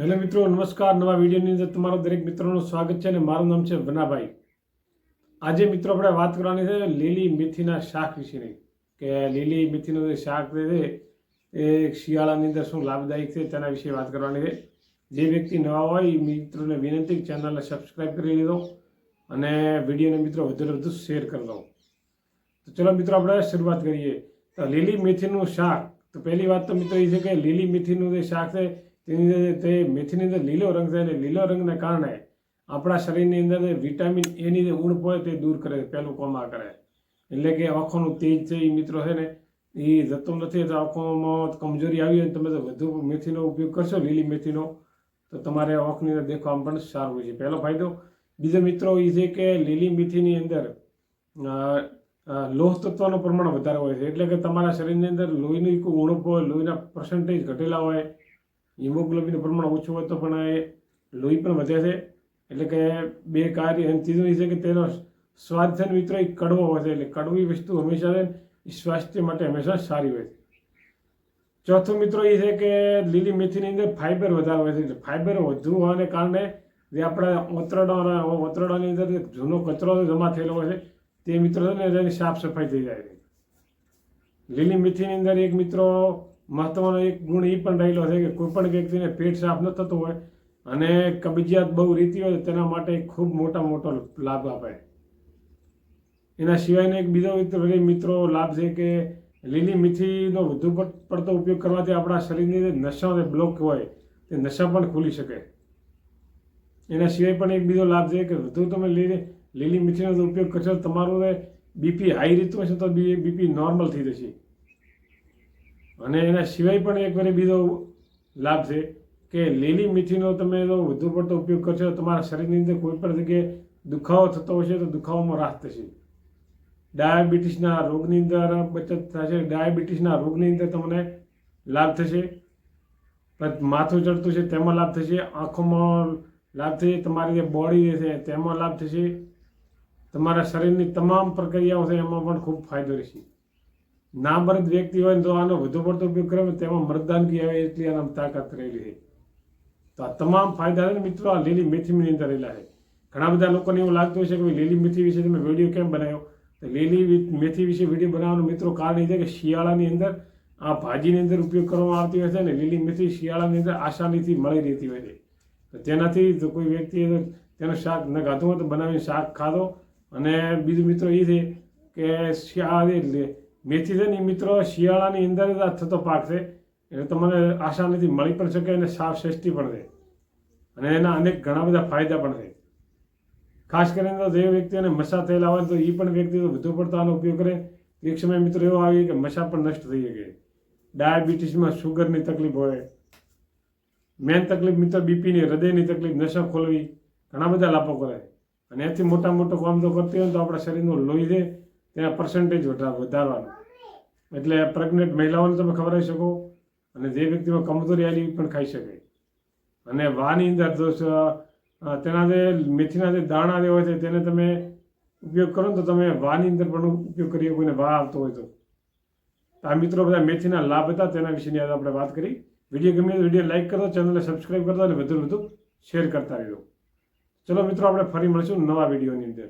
Hello મિત્રો, નમસ્કાર. નવા વિડીયોની અંદર તમારું દરેક મિત્રોનું સ્વાગત છે અને મારું નામ છે વનાભાઈ. આજે મિત્રો આપણે વાત કરવાની છે લીલી મેથીના શાક વિશેની. કે લીલી મેથીનું જે શાક છે એ શિયાળાની અંદર શું લાભદાયક છે તેના વિશે વાત કરવાની છે. જે વ્યક્તિ નવા હોય, એ મિત્રોને વિનંતી ચેનલને સબસ્ક્રાઈબ કરી લીધો અને વિડીયોને મિત્રો વધુ વધુ શેર કરી દો. તો ચલો મિત્રો, આપણે શરૂઆત કરીએ. તો લીલી મેથીનું શાક. તો પહેલી વાત તો મિત્રો એ છે કે લીલી મેથીનું જે શાક છે તેની અંદર તે મેથીની અંદર લીલો રંગ છે અને લીલો રંગને કારણે આપણા શરીરની અંદર જે વિટામિન એની જે ઉણપ હોય તે દૂર કરે પહેલું કોમા કરે એટલે કે આંખોનું તેજ છે એ મિત્રો છે ને એ જતો નથી તો આંખોમાં કમજોરી આવી હોય તમે તો વધુ મેથીનો ઉપયોગ કરશો, લીલી મેથીનો, તો તમારે આંખની અંદર દેખવામાં પણ સારું હોય છે. પહેલો ફાયદો, બીજો મિત્રો એ છે કે લીલી મેથીની અંદર લોહ તત્વનું પ્રમાણ વધારે હોય છે. એટલે કે તમારા શરીરની અંદર લોહીની ઉણપ હોય, લોહીના પર્સન્ટેજ ઘટેલા હોય હિમોગ્લોબિનનું પ્રમાણ ઓછું હોય તો પણ એ લોહી પણ વધે છે. એટલે કે બે કાર્ય અને ત્રીજું છે કે તેનો સ્વાદ છે મિત્રો એ કડવો હોય છે. એટલે કડવી વસ્તુ હંમેશા એ સ્વાસ્થ્ય માટે હંમેશા સારી હોય છે. ચોથું મિત્રો એ છે કે લીલી મેથીની અંદર ફાઇબર વધારે હોય છે. એટલે ફાઇબર વધુ હોવાને કારણે જે આપણા ઓતરડા ઓતરડાની અંદર જૂનો કચરો જમા થયેલો હોય છે, તે મિત્રો છે ને તેની સાફ સફાઈ થઈ જાય છે. લીલી મેથીની અંદર એક મિત્રો મહત્વનો એક ગુણ એ પણ રહેલો છે કે કોઈ પણ વ્યક્તિને પેટ સાફ ન થતું હોય અને કબજિયાત બહુ રીતી હોય તેના માટે ખૂબ મોટા મોટો લાભ આપે. એના સિવાયનો એક બીજો મિત્રો લાભ છે કે લીલી મીથીનો વધુ પડતો ઉપયોગ કરવાથી આપણા શરીરની જે નસો બ્લોક હોય તે નશા પણ ખુલી શકે. એના સિવાય પણ એક બીજો લાભ છે કે વધુ તમે લીલી લીલી મીઠીનો ઉપયોગ કરશો તમારું બીપી હાઈ રીતું હશે તો બીપી નોર્મલ થઈ જશે. અને એના સિવાય પણ એક વાર બીજો લાભ છે કે લીલી મીઠીનો તમે જો વધુ પડતો ઉપયોગ કરશો તમારા શરીરની અંદર કોઈ પણ જગ્યાએ દુખાવો થતો હશે તો દુખાવામાં રાહત થશે. ડાયાબિટીસના રોગની અંદર બચત થશે, ડાયાબિટીસના રોગની અંદર તમને લાભ થશે. માથું ચડતું છે તેમાં લાભ થશે, આંખોમાં લાભ થશે, તમારી જે બોડી છે તેમાં લાભ થશે. તમારા શરીરની તમામ પ્રક્રિયાઓ છે એમાં પણ ખૂબ ફાયદો રહેશે. નામર્દ વ્યક્તિ હોય તો આનો વધુ પડતો ઉપયોગ કરે તેમાં મરદાનગી આવે એટલી આનામાં તાકાત રહેલી છે. તો આ તમામ ફાયદા છે મિત્રો, આ લીલી મેથીની અંદર રહેલા છે. ઘણા બધા લોકોને એવું લાગતું હશે કે લીલી મેથી વિશે તમે વીડિયો કેમ બનાવ્યો? તો લીલી મેથી વિશે વીડિયો બનાવવાનું મિત્રો કારણ એ છે કે શિયાળાની અંદર આ ભાજીની અંદર ઉપયોગ કરવામાં આવતી હોય છે ને લીલી મેથી શિયાળાની અંદર આસાનીથી મળી રહેતી હોય છે. તો તેનાથી જો કોઈ વ્યક્તિએ તેનું શાક ન ખાધું હોય તો બનાવીને શાક ખાધો. અને બીજું મિત્રો એ છે કે એટલે મેથી છે ને મિત્રો શિયાળાની અંદર જ થતો પાક છે. એટલે તમને આસાનીથી મળી પણ શકે અને સાફ સસ્તી પણ રહે અને એના અનેક ઘણા બધા ફાયદા પણ છે. ખાસ કરીને તો જે વ્યક્તિને મસા થયેલા હોય તો એ પણ વ્યક્તિ તો વધુ પડતો આનો ઉપયોગ કરે. એક સમય મિત્રો એવો આવી કે મસા પણ નષ્ટ થઈ શકે. ડાયાબિટીસમાં શુગરની તકલીફ હોય. મેન તકલીફ મિત્રો બીપીની, હૃદયની તકલીફ નશા ખોલવી, ઘણા બધા લાભો કરે. અને એથી મોટા મોટો કામ તો કરતી હોય તો આપણા શરીરનું લોહી છે. તેના પર્સન્ટેજ વધારવાનું. એટલે પ્રેગ્નેન્ટ મહિલાઓને તમે ખવડાવી શકો અને જે વ્યક્તિમાં કમજોરી આવી પણ ખાઈ શકે. અને વાની અંદર તેના જે મેથીના જે દાણા જે હોય છે તેને તમે ઉપયોગ કરો તો તમે વાની અંદર પણ ઉપયોગ કરી કોઈને વા આવતો હોય તો. આ મિત્રો બધા મેથીના લાભ હતા તેના વિશેની આજે આપણે વાત કરી. વીડિયો ગમે તો વીડિયો લાઇક કરો, ચેનલને સબસ્ક્રાઈબ કરતા અને વધુ વધુ શેર કરતા રહ્યો ચલો મિત્રો, આપણે ફરી મળીશું નવા વિડીયોની અંદર.